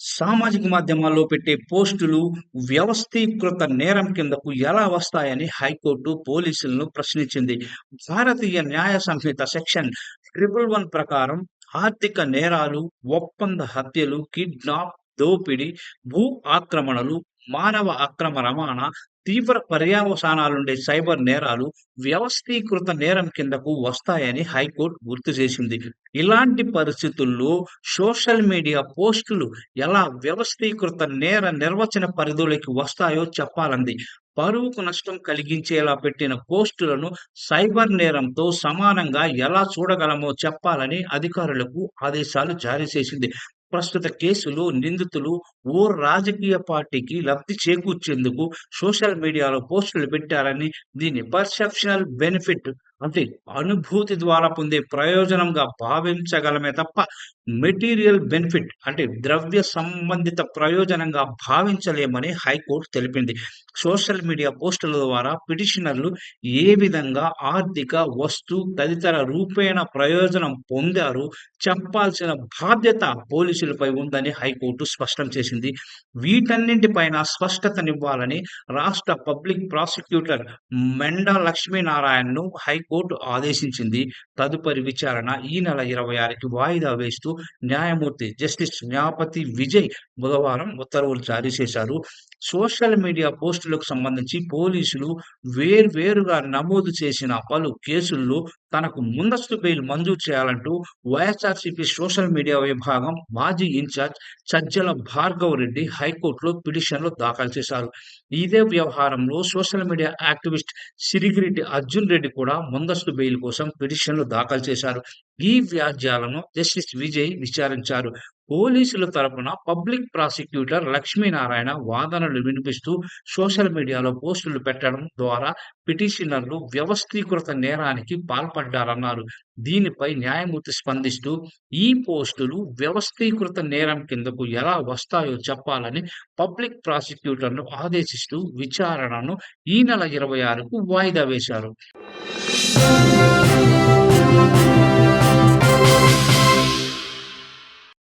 సామాజిక మాధ్యమాల్లో పెట్టే పోస్టులు వ్యవస్థీకృత నేరం కిందకు ఎలా వస్తాయని హైకోర్టు పోలీసులను ప్రశ్నించింది. భారతీయ న్యాయ సంహిత సెక్షన్ ట్రిపుల్ వన్ ప్రకారం ఆర్థిక నేరాలు ఒప్పంద హత్యలు కిడ్నాప్ దోపిడీ భూ ఆక్రమణలు మానవ అక్రమ రవాణా తీవ్ర పర్యావసానాలుండే సైబర్ నేరాలు వ్యవస్థీకృత నేరం కిందకు వస్తాయని హైకోర్టు గుర్తు చేసింది. ఇలాంటి పరిస్థితుల్లో సోషల్ మీడియా పోస్టులు ఎలా వ్యవస్థీకృత నేర నిర్వచన పరిధిలోకి వస్తాయో చెప్పాలంది. పరువుకు నష్టం కలిగించేలా పెట్టిన పోస్టులను సైబర్ నేరంతో సమానంగా ఎలా చూడగలమో చెప్పాలని అధికారులకు ఆదేశాలు జారీ చేసింది. ప్రస్తుత కేసులో నిందితులు ఓ రాజకీయ పార్టీకి లబ్ధి చేకూర్చేందుకు సోషల్ మీడియాలో పోస్టులు పెట్టారని దీని పర్సెప్షనల్ బెనిఫిట్ అంటే అనుభూతి ద్వారా పొందే ప్రయోజనంగా భావించగలమే తప్ప మెటీరియల్ బెనిఫిట్ అంటే ద్రవ్య సంబంధిత ప్రయోజనంగా భావించలేమని హైకోర్టు తెలిపింది. సోషల్ మీడియా పోస్టుల ద్వారా పిటిషనర్లు ఏ విధంగా ఆర్థిక వస్తు తదితర రూపేణ ప్రయోజనం పొందారు చెప్పాల్సిన బాధ్యత పోలీసులపై ఉందని హైకోర్టు స్పష్టం చేసింది. వీటన్నింటిపైన స్పష్టతనివ్వాలని రాష్ట్ర పబ్లిక్ ప్రాసిక్యూటర్ మెండా లక్ష్మీనారాయణను హైకోర్టు ఆదేశించింది. తదుపరి విచారణ ఈ నెల ఇరవై ఆరుకి వాయిదా వేస్తూ న్యాయమూర్తి జస్టిస్ న్యాపతి విజయ్ బుధవారం ఉత్తర్వులు జారీ చేశారు. సోషల్ మీడియా పోస్టులకు సంబంధించి పోలీసులు వేర్వేరుగా నమోదు చేసిన పలు కేసుల్లో తనకు ముందస్తు బెయిల్ మంజూరు చేయాలంటూ వైఎస్ఆర్సీపీ సోషల్ మీడియా విభాగం మాజీ ఇన్ఛార్జ్ సజ్జల భార్గవ్ రెడ్డి హైకోర్టులో పిటిషన్లు దాఖలు చేశారు. ఇదే వ్యవహారంలో social media activist Sirigireddy Arjun Reddy కూడా ముందస్తు బెయిల్ కోసం పిటిషన్లు దాఖలు చేశారు. ఈ వ్యాజ్యాలను జస్టిస్ విజయ్ విచారించారు. పోలీసుల తరపున పబ్లిక్ ప్రాసిక్యూటర్ లక్ష్మీనారాయణ వాదనలు వినిపిస్తూ సోషల్ మీడియాలో పోస్టులు పెట్టడం ద్వారా పిటిషనర్లు వ్యవస్థీకృత నేరానికి పాల్పడ్డారన్నారు. దీనిపై న్యాయమూర్తి స్పందిస్తూ ఈ పోస్టులు వ్యవస్థీకృత నేరం కిందకు ఎలా వస్తాయో చెప్పాలని పబ్లిక్ ప్రాసిక్యూటర్ను ఆదేశిస్తూ విచారణను ఈ నెల ఇరవై ఆరుకు వాయిదా వేశారు.